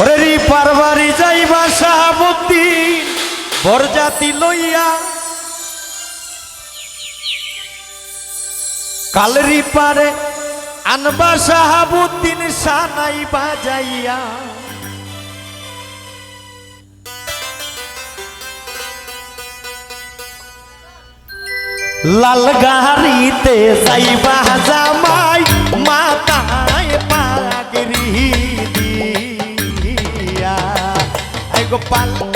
ওরে রিপার বাড়ি যাইবা শাহাবুদ্দিন বরজাতি লইয়া। কাল রিপারে আনবা শাহাবুদ্দিন সানাই বাজাইয়া। লাল গাড়িতে যাইবা জামাই এগো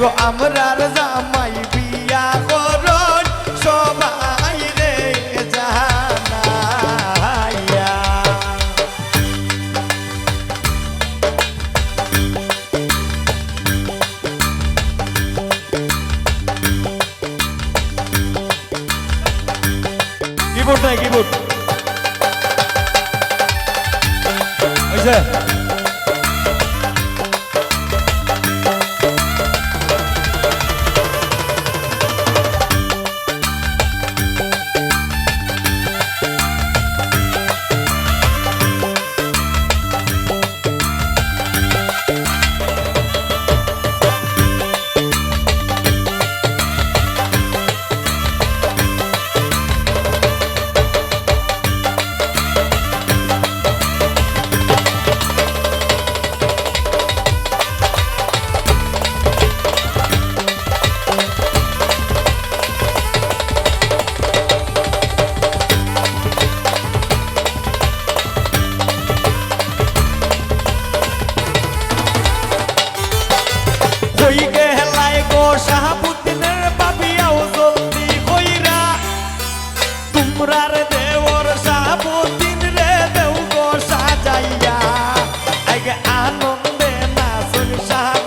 গো আমরার জামাই বিয়া করন সবাই রে জানাইয়া। কিবোর্ড নাই কিবোর্ড। হয়েছে শাহাবুদ্দিনের বাবিয়াও জলদি হইরা। তোমরা রে দেওর শাহাবুদ্দিন রে দেও গো সাজাইয়া। আগে আনন্দে নাচন শাহ